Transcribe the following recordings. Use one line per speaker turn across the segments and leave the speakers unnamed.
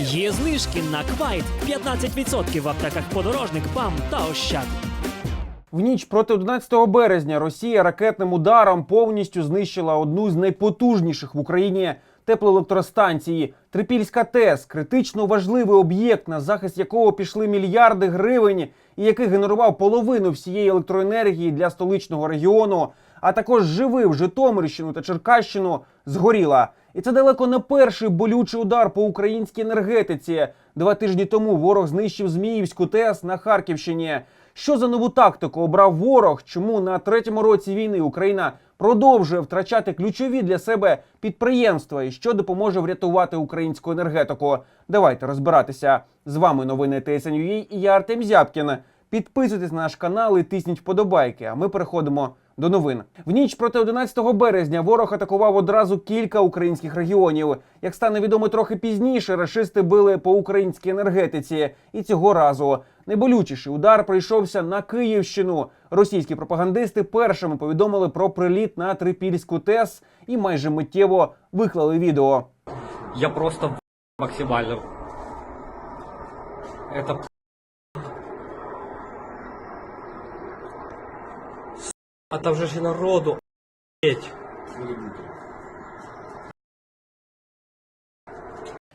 Є знижки на квайт 15% в аптеках подорожник, ПАМ та Ощад.
В ніч проти 11 березня Росія ракетним ударом повністю знищила одну з найпотужніших в Україні теплоелектростанцій. Трипільська ТЕС критично важливий об'єкт, на захист якого пішли мільярди гривень, і який генерував половину всієї електроенергії для столичного регіону, а також живив Житомирщину та Черкащину, згоріла. І це далеко не перший болючий удар по українській енергетиці. Два тижні тому ворог знищив Зміївську ТЕС на Харківщині. Що за нову тактику обрав ворог? Чому на третьому році війни Україна продовжує втрачати ключові для себе підприємства і що допоможе врятувати українську енергетику? Давайте розбиратися. З вами новини TSN.ua і я Артем Зябкін. Підписуйтесь на наш канал і тисніть вподобайки. А ми переходимо до новин. В ніч проти 11 березня ворог атакував одразу кілька українських регіонів. Як стане відомо трохи пізніше, рашисти били по українській енергетиці. І цього разу найболючіший удар прийшовся на Київщину. Російські пропагандисти першими повідомили про приліт на Трипільську ТЕС і майже миттєво виклали відео.
Я просто максимально. Это А там же ж народу.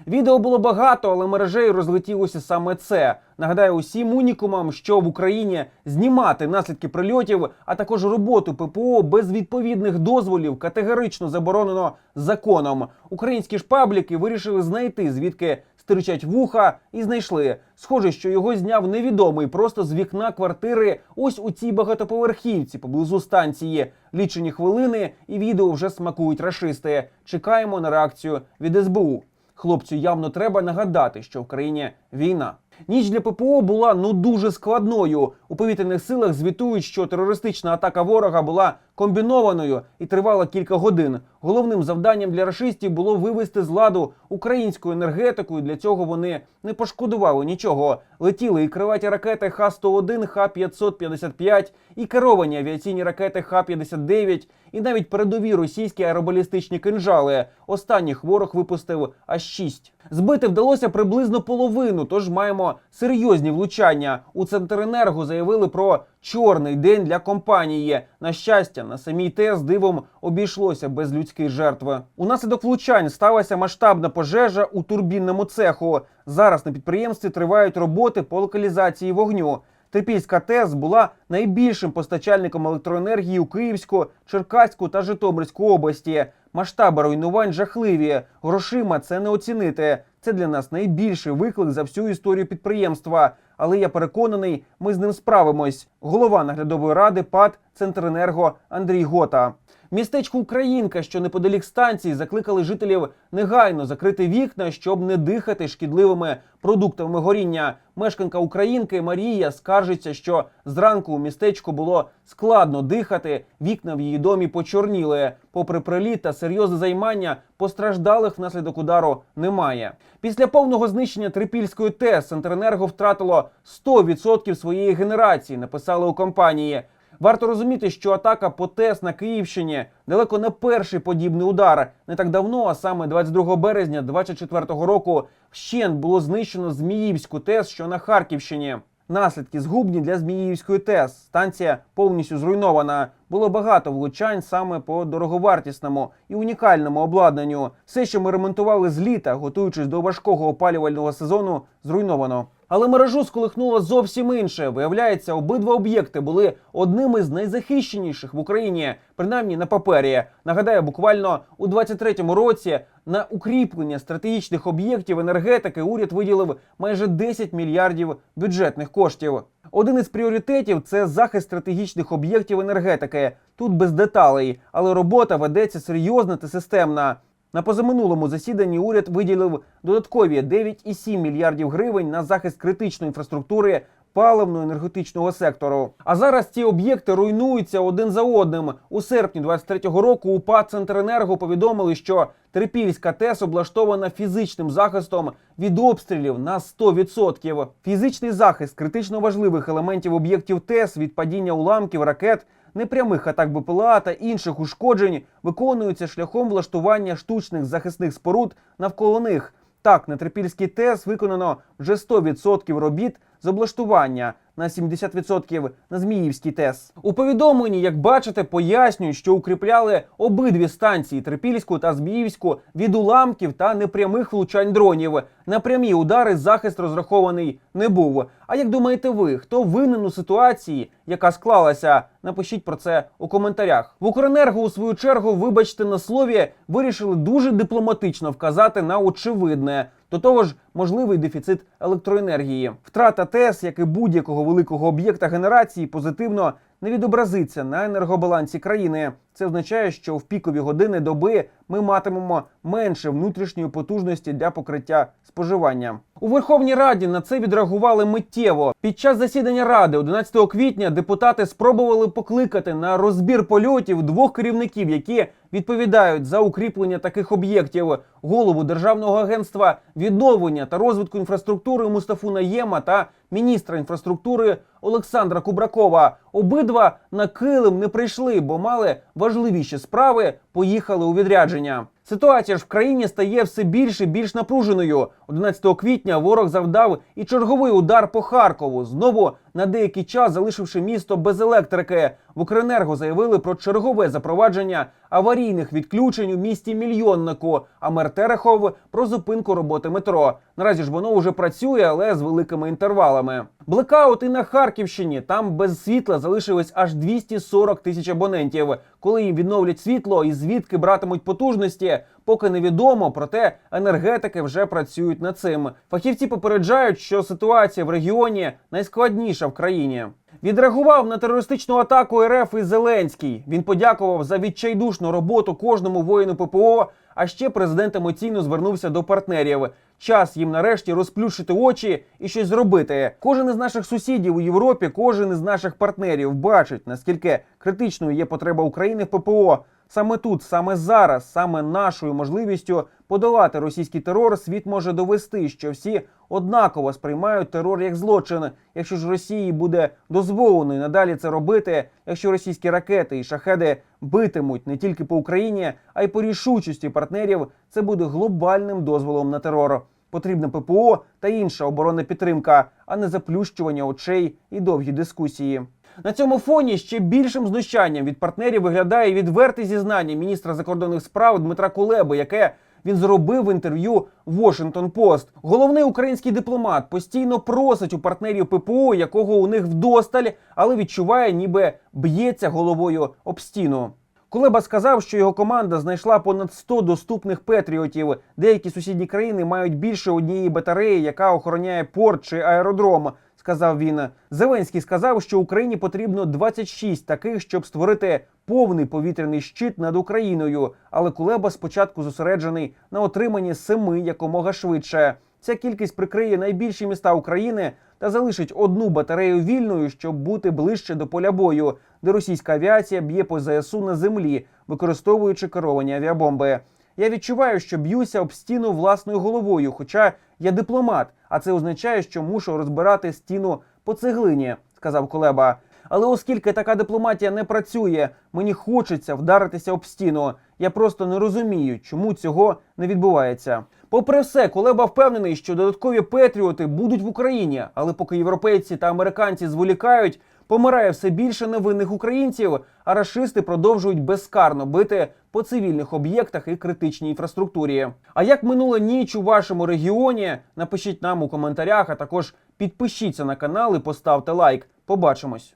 Відео було багато, але мережею розлетілося саме це. Нагадаю усім унікумам, що в Україні знімати наслідки прильотів, а також роботу ППО без відповідних дозволів категорично заборонено законом. Українські ж пабліки вирішили знайти звідки стирчать вуха, і знайшли. Схоже, що його зняв невідомий просто з вікна квартири. Ось у цій багатоповерхівці поблизу станції. Лічені хвилини, і відео вже смакують рашисти. Чекаємо на реакцію від СБУ. Хлопцю явно треба нагадати, що в країні війна. Ніч для ППО була ну дуже складною. У повітряних силах звітують, що терористична атака ворога була комбінованою і тривала кілька годин. Головним завданням для рашистів було вивести з ладу українську енергетику. і Для цього вони не пошкодували нічого. Летіли і криваті ракети Х-101, Х-555, і керовані авіаційні ракети Х-59, і навіть передові російські аеробалістичні кинжали. Останніх ворог випустив аж шість. Збити вдалося приблизно половину, тож маємо серйозні влучання. У Центренерго заявили про чорний день для компанії. На щастя, на самій ТЕС дивом обійшлося без людських жертв. Унаслідок влучань сталася масштабна пожежа у турбінному цеху. Зараз на підприємстві тривають роботи по локалізації вогню. Трипільська ТЕС була найбільшим постачальником електроенергії у Київську, Черкаську та Житомирську області. Масштаби руйнувань жахливі. Грошима це не оцінити. Це для нас найбільший виклик за всю історію підприємства. Але я переконаний, ми з ним справимось. Голова наглядової ради ПАД Центренерго Андрій Гота. Містечко Українка, що неподалік станції, закликали жителів негайно закрити вікна, щоб не дихати шкідливими продуктами горіння. Мешканка Українки Марія скаржиться, що зранку у містечку було складно дихати. Вікна в її домі почорніли. Попри приліт та серйозне займання, постраждалих внаслідок удару немає. Після повного знищення Трипільської ТЕС Центренерго втратило 100% своєї генерації. Написали у компанії. Варто розуміти, що атака по ТЕС на Київщині далеко не перший подібний удар. Не так давно, а саме 22 березня 24 року, вщент було знищено Зміївську ТЕС, що на Харківщині. Наслідки згубні для Зміївської ТЕС. Станція повністю зруйнована. Було багато влучань саме по дороговартісному і унікальному обладнанню. Все, що ми ремонтували з літа, готуючись до важкого опалювального сезону, зруйновано. Але мережу сколихнуло зовсім інше. Виявляється, обидва об'єкти були одними з найзахищеніших в Україні, принаймні на папері. Нагадаю, буквально у 23-му році на укріплення стратегічних об'єктів енергетики уряд виділив майже 10 мільярдів бюджетних коштів. Один із пріоритетів це захист стратегічних об'єктів енергетики. Тут без деталей, але робота ведеться серйозна та системна. На позаминулому засіданні уряд виділив додаткові 9,7 мільярдів гривень на захист критичної інфраструктури паливно-енергетичного сектору. А зараз ці об'єкти руйнуються один за одним. У серпні 23-го року УПА Центренерго повідомили, що Трипільська ТЕС облаштована фізичним захистом від обстрілів на 100%. Фізичний захист критично важливих елементів об'єктів ТЕС від падіння уламків ракет непрямих атак БПЛА та інших ушкоджень виконуються шляхом влаштування штучних захисних споруд навколо них. Так, на Трипільський ТЕС виконано вже 100% робіт з облаштування на 70% на Зміївський ТЕС. У повідомленні, як бачите, пояснюють, що укріпляли обидві станції Трипільську та Зміївську від уламків та непрямих влучань дронів. На прямі удари захист розрахований не був. А як думаєте ви, хто винен у ситуації, яка склалася? Напишіть про це у коментарях. В Укренерго, у свою чергу, вибачте на слові, вирішили дуже дипломатично вказати на очевидне. До того ж, можливий дефіцит електроенергії. Втрата ТЕС, як і будь-якого великого об'єкта генерації, позитивно не відобразиться на енергобалансі країни. Це означає, що в пікові години доби ми матимемо менше внутрішньої потужності для покриття споживання. У Верховній Раді на це відреагували миттєво. Під час засідання ради 11 квітня депутати спробували покликати на розбір польотів двох керівників, які відповідають за укріплення таких об'єктів: голову державного агентства відновлення та розвитку інфраструктури Мустафу Наєма та міністра інфраструктури Олександра Кубракова. Обидва на килим не прийшли, бо мали важливіші справи, поїхали у відрядження. Ситуація ж в країні стає все більш і більш напруженою. 11 квітня ворог завдав і черговий удар по Харкову, знову на деякий час залишивши місто без електрики. В Укренерго заявили про чергове запровадження аварійних відключень у місті мільйоннику. А мер Терехов про зупинку роботи метро. Наразі ж воно вже працює, але з великими інтервалами. Блекаут і на Харківщині там без світла залишилось аж 240 тисяч абонентів. Коли їм відновлять світло і звідки братимуть потужності, поки невідомо. Проте енергетики вже працюють над цим. Фахівці попереджають, що ситуація в регіоні найскладніша в країні. Відреагував на терористичну атаку РФ і Зеленський. Він подякував за відчайдушну роботу кожному воїну ППО. А ще президент емоційно звернувся до партнерів. Час їм нарешті розплющити очі і щось зробити. Кожен із наших сусідів у Європі, кожен із наших партнерів бачить, наскільки критичною є потреба України в ППО. Саме тут, саме зараз, саме нашою можливістю подолати російський терор, світ може довести, що всі однаково сприймають терор як злочин. Якщо ж Росії буде дозволено і надалі це робити, якщо російські ракети і шахеди битимуть не тільки по Україні, а й по рішучості партнерів, це буде глобальним дозволом на терор. Потрібне ППО та інша оборонна підтримка, а не заплющування очей і довгі дискусії. На цьому фоні ще більшим знущанням від партнерів виглядає відверте зізнання міністра закордонних справ Дмитра Кулеби, яке він зробив в інтерв'ю Washington Post. Головний український дипломат постійно просить у партнерів ППО, якого у них вдосталь, але відчуває, ніби б'ється головою об стіну. Кулеба сказав, що його команда знайшла понад 100 доступних петріотів. Деякі сусідні країни мають більше однієї батареї, яка охороняє порт чи аеродром. Сказав він. Зеленський сказав, що Україні потрібно 26 таких, щоб створити повний повітряний щит над Україною. Але Кулеба спочатку зосереджений на отриманні семи якомога швидше. Ця кількість прикриє найбільші міста України та залишить одну батарею вільною, щоб бути ближче до поля бою, де російська авіація б'є по ЗСУ на землі, використовуючи керовані авіабомби. Я відчуваю, що б'юся об стіну власною головою, хоча я дипломат, а це означає, що мушу розбирати стіну по цеглині, сказав Кулеба. Але оскільки така дипломатія не працює, мені хочеться вдаритися об стіну. Я просто не розумію, чому цього не відбувається. Попри все, Кулеба впевнений, що додаткові петріоти будуть в Україні, але поки європейці та американці зволікають, помирає все більше невинних українців, а рашисти продовжують безкарно бити по цивільних об'єктах і критичній інфраструктурі. А як минула ніч у вашому регіоні? Напишіть нам у коментарях, а також підпишіться на канал і поставте лайк. Побачимось.